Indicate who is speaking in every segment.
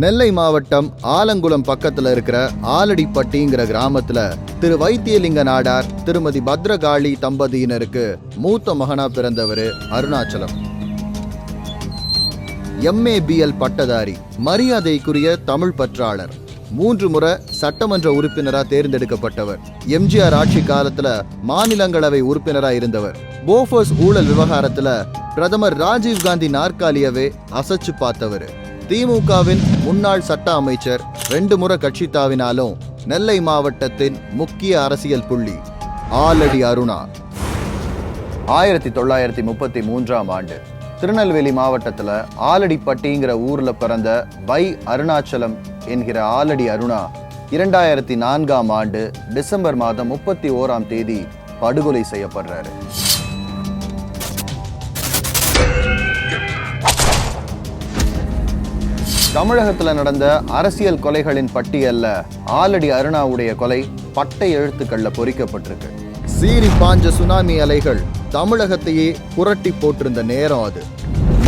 Speaker 1: நெல்லை மாவட்டம் ஆலங்குளம் பக்கத்துல இருக்கிற ஆலடிப்பட்டிங்கிற கிராமத்துல திரு வைத்தியலிங்க நாடார் திருமதி பத்ரகாளி தம்பதியினருக்கு மூத்த மகனா பிறந்தவர் அருணாச்சலம். எம்ஏபிஎல் பட்டதாரி மரியாதைக்குரிய தமிழ் பற்றாளர் மூன்று முறை சட்டமன்ற உறுப்பினரா தேர்ந்தெடுக்கப்பட்டவர். எம்ஜிஆர் ஆட்சி காலத்துல மாநிலங்களவை உறுப்பினரா இருந்தவர். போஃபர்ஸ் ஊழல் விவகாரத்துல பிரதமர் ராஜீவ் காந்தி நாற்காலியவே அசைச்சு பார்த்தவர். திமுகவின் முன்னாள் சட்ட அமைச்சர் ரெண்டு முறை கட்சி தாவினாலும் நெல்லை மாவட்டத்தின் முக்கிய அரசியல் புள்ளி ஆலடி அருணா. ஆயிரத்தி தொள்ளாயிரத்தி முப்பத்தி மூன்றாம் ஆண்டு திருநெல்வேலி மாவட்டத்தில் ஆலடிப்பட்டிங்கிற ஊரில் பிறந்த வை அருணாச்சலம் என்கிற ஆலடி அருணா இரண்டாயிரத்தி நான்காம் ஆண்டு டிசம்பர் மாதம் முப்பத்தி ஓராம் தேதி படுகொலை செய்யப்படுறாரு. தமிழகத்தில் நடந்த அரசியல் கொலைகளின் பட்டியல்ல ஆலடி அருணாவுடைய கொலை பட்டை எழுத்துக்கள்ல பொறிக்கப்பட்டிருக்கு. சீறி பாஞ்ச சுனாமி அலைகள் தமிழகத்தையே புரட்டி போட்டிருந்த நேரம் அது.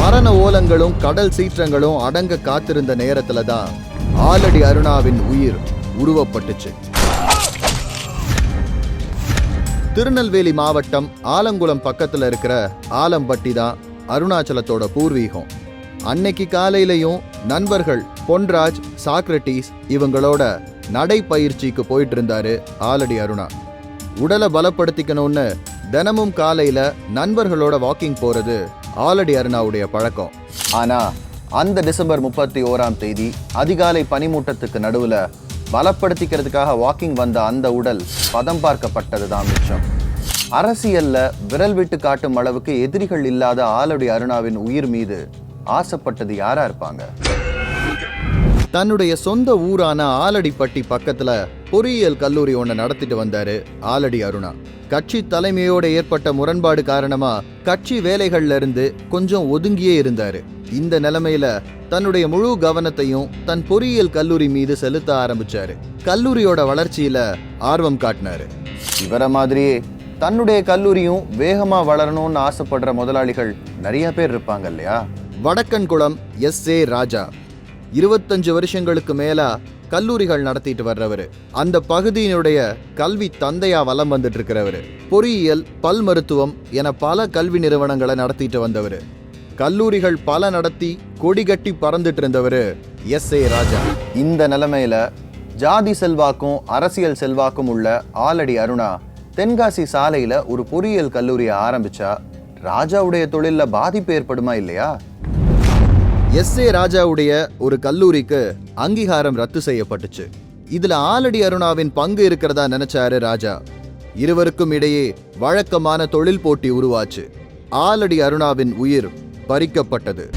Speaker 1: மரண ஓலங்களும் கடல் சீற்றங்களும் அடங்க காத்திருந்த நேரத்துல தான் ஆலடி அருணாவின் உயிர் உருவப்பட்டுச்சு. திருநெல்வேலி மாவட்டம் ஆலங்குளம் பக்கத்துல இருக்கிற ஆலம்பட்டி தான் அருணாச்சலத்தோட பூர்வீகம். அன்னைக்கு காலையிலையும் நண்பர்கள் பொன்ராஜ் சாக்ரட்டிஸ் இவங்களோட நடைப்பயிற்சிக்கு போயிட்டு இருந்தாரு ஆலடி அருணா. உடலை பலப்படுத்திக்கணும்னு தினமும் காலையில நண்பர்களோட வாக்கிங் போறது ஆலடி அருணாவுடைய பழக்கம். ஆனா அந்த டிசம்பர் முப்பத்தி ஓராம் தேதி அதிகாலை பனிமூட்டத்துக்கு நடுவுல பலப்படுத்திக்கிறதுக்காக வாக்கிங் வந்த அந்த உடல் பதம் பார்க்கப்பட்டது தான் மிச்சம். அரசியல்ல விரல் விட்டு காட்டும் அளவுக்கு எதிரிகள் இல்லாத ஆலடி அருணாவின் உயிர் மீது ஆசைப்பட்டது யாரா இருப்பாங்க? தன்னுடைய சொந்த ஊரான ஆலடிப்பட்டி பக்கத்துல பொறியியல் கல்லூரி ஒன்று நடத்திட்டு வந்தாரு ஆலடி அருணா. கட்சி தலைமையோட ஏற்பட்ட முரண்பாடு காரணமா கட்சி வேலைகள்ல இருந்து கொஞ்சம் ஒதுங்கியே இருந்தாரு. இந்த நிலைமையில தன்னுடைய முழு கவனத்தையும் தன் பொறியியல் கல்லூரி மீது செலுத்த ஆரம்பிச்சாரு. கல்லூரியோட வளர்ச்சியில ஆர்வம் காட்டினாரு. இவர மாதிரியே தன்னுடைய கல்லூரியும் வேகமா வளரணும்னு ஆசைப்படுற முதலாளிகள் நிறைய பேர் இருப்பாங்க இல்லையா? வடக்கன்குளம் எஸ். ஏ. ராஜா. இருபத்தஞ்சு வருஷங்களுக்கு மேலா கல்லூரிகள் நடத்திட்டு வர்றவர். அந்த பகுதியினுடைய கல்வி தந்தையா வலம் வந்துட்டு இருக்கிறவர் பொறியியல் பல் மருத்துவம் என பல கல்வி நிறுவனங்களை நடத்திட்டு வந்தவர். கல்லூரிகள் பல நடத்தி கொடி கட்டி பறந்துட்டு இருந்தவர் எஸ். ஏ. ராஜா. இந்த நிலைமையில ஜாதி செல்வாக்கும் அரசியல் செல்வாக்கும் உள்ள ஆலடி அருணா தென்காசி சாலையில ஒரு பொறியியல் கல்லூரியை ஆரம்பிச்சா ராஜாவுடைய தொழிலில் பாதிப்பு ஏற்படுமா இல்லையா? எஸ். ஏ. ராஜாவுடைய ஒரு கல்லூரிக்கு அங்கீகாரம் ரத்து செய்யப்பட்டுச்சு. இதுல ஆலடி அருணாவின் பங்கு இருக்கிறதா நினைச்சாரு ராஜா. இருவருக்கும் இடையே வழக்கமான தொழில் போட்டி உருவாச்சு. ஆலடி அருணாவின் உயிர் பறிக்கப்பட்டது.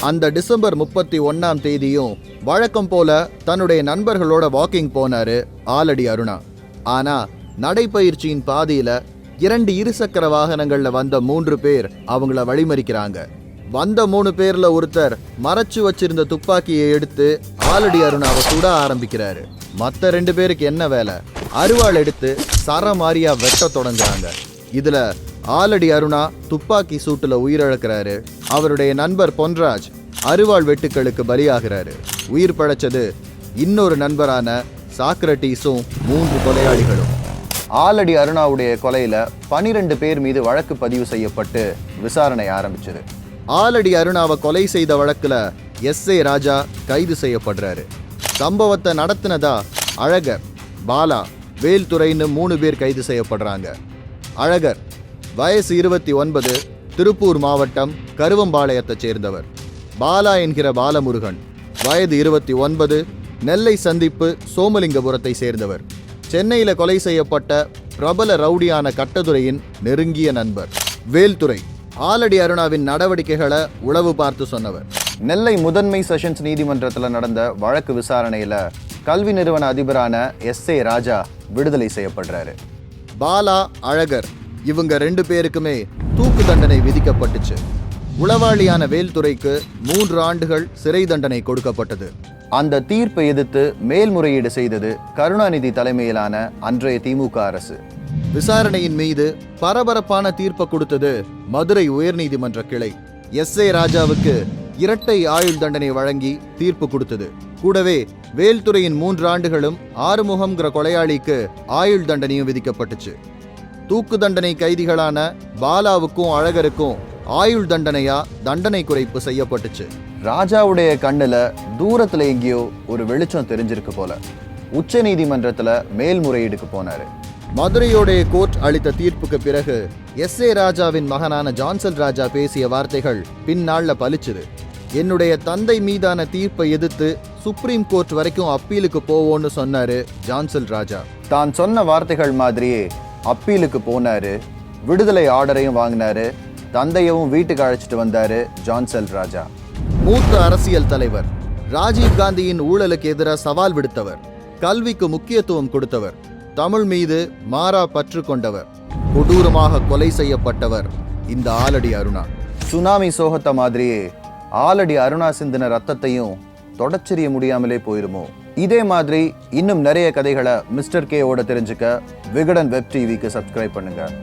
Speaker 1: அந்த டிசம்பர் முப்பத்தி ஒன்னாம் தேதியும் வழக்கம் போல தன்னுடைய நண்பர்களோட வாக்கிங் போனாரு ஆலடி அருணா. ஆனா நடைப்பயிற்சியின் பாதியில இரண்டு இருசக்கர வாகனங்கள்ல வந்த மூன்று பேர் அவங்கள வழிமறிக்கிறாங்க. வந்த மூணு பேர்ல ஒருத்தர் மறைச்சு வச்சிருந்த துப்பாக்கியை எடுத்து ஆலடி அருணாவை சுட ஆரம்பிக்கிறாரு. மத்த ரெண்டு பேருக்கு என்ன வேலை? அருவாள் எடுத்து சரமாரியா வெட்ட தொடங்குறாங்க. இதுல ஆலடி அருணா துப்பாக்கி சூட்டுல உயிரிழக்கிறாரு. அவருடைய நண்பர் பொன்ராஜ் அருவாள் வெட்டுக்களுக்கு பலியாகிறாரு. உயிர் பழைச்சது இன்னொரு நண்பரான சாக்ரட்டீஸும் மூன்று கொலையாளிகளும். ஆலடி அருணாவுடைய கொலையில பனிரெண்டு பேர் மீது வழக்கு பதிவு செய்யப்பட்டு விசாரணை ஆரம்பிச்சது. ஆலடி அருணாவை கொலை செய்த வழக்கில் எஸ் ஏ ராஜா கைது செய்யப்படுறாரு. சம்பவத்தை நடத்தினதா அழகர் பாலா வேல்துறைன்னு மூணு பேர் கைது செய்யப்படுறாங்க. அழகர் வயசு இருபத்தி ஒன்பது திருப்பூர் மாவட்டம் கருவம்பாளையத்தைச் சேர்ந்தவர். பாலா என்கிற பாலமுருகன் வயது இருபத்தி ஒன்பது நெல்லை சந்திப்பு சோமலிங்கபுரத்தை சேர்ந்தவர். சென்னையில் கொலை செய்யப்பட்ட பிரபல ரவுடியான கட்டதுரையின் நெருங்கிய நண்பர். வேல்துறை ஆலடி அருணாவின் நடவடிக்கைகளை உளவு பார்த்து சொன்னவர். நெல்லை முதன்மை செஷன்ஸ் நீதிமன்றத்தில் நடந்த வழக்கு விசாரணையில கல்வி நிறுவன அதிபரான எஸ் ஏ ராஜா விடுதலை செய்யப்படுறாரு. பாலா அழகர் இவங்க ரெண்டு பேருக்குமே தூக்கு தண்டனை விதிக்கப்பட்டுச்சு. உளவாளியான வேல்துறைக்கு மூன்று ஆண்டுகள் சிறை தண்டனை கொடுக்கப்பட்டது. அந்த தீர்ப்பை எதிர்த்து மேல்முறையீடு செய்தது கருணாநிதி தலைமையிலான அன்றைய திமுக அரசு. விசாரணையின் மீது பரபரப்பான தீர்ப்பை கொடுத்தது மதுரை உயர்நீதிமன்ற கிளை. எஸ். ஏ. ராஜாவுக்கு இரட்டை ஆயுள் தண்டனை வழங்கி தீர்ப்பு கொடுத்தது. கூடவே வேல்துறையின் மூன்று ஆண்டுகளும் ஆறுமுகம்ங்கிற கொலையாளிக்கு ஆயுள் தண்டனையும் விதிக்கப்பட்டுச்சு. தூக்கு தண்டனை கைதிகளான பாலாவுக்கும் அழகருக்கும் ஆயுள் தண்டனையா தண்டனை குறைப்பு செய்யப்பட்டுச்சு. ராஜாவுடைய கண்ணுல தூரத்துல எங்கேயோ ஒரு வெளிச்சம் தெரிஞ்சிருக்கு போல. உச்ச நீதிமன்றத்துல மேல்முறையீடுக்கு போனாரு. மதுரையோடைய கோர்ட் அளித்த தீர்ப்புக்கு பிறகு எஸ் ஏ ராஜாவின் மகனான ஜான்சன் ராஜா பேசிய வார்த்தைகள் பின்னால பலிச்சுது என்னுடைய தந்தை மீதான தீர்ப்பை எதிர்த்து சுப்ரீம் கோர்ட் வரைக்கும் அப்பீலுக்கு போவோன்னு சொன்னாரு ஜான்சல் ராஜா. தான் சொன்ன வார்த்தைகள் மாதிரியே அப்பீலுக்கு போனாரு விடுதலை ஆர்டரையும் வாங்கினாரு தந்தையவும் வீட்டுக்கு அழைச்சிட்டு வந்தாரு ஜான்சல் ராஜா. மூத்த அரசியல் தலைவர் ராஜீவ் காந்தியின் ஊழலுக்கு எதிராக சவால் விடுத்தவர் கல்விக்கு முக்கியத்துவம் கொடுத்தவர் தமிழ் மீது மாறா பற்று கொண்டவர். கொடூரமாக கொலை செய்யப்பட்டவர் இந்த ஆலடி அருணா. சுனாமி சோகத்த மாதிரியே ஆலடி அருணா சிந்தின ரத்தத்தையும் தொடச்செறிய முடியாமலே போயிருமோ? இதே மாதிரி இன்னும் நிறைய கதைகளை மிஸ்டர் கேவோட தெரிஞ்சுக்க விகடன் வெப் டிவிக்கு சப்ஸ்கிரைப் பண்ணுங்கள்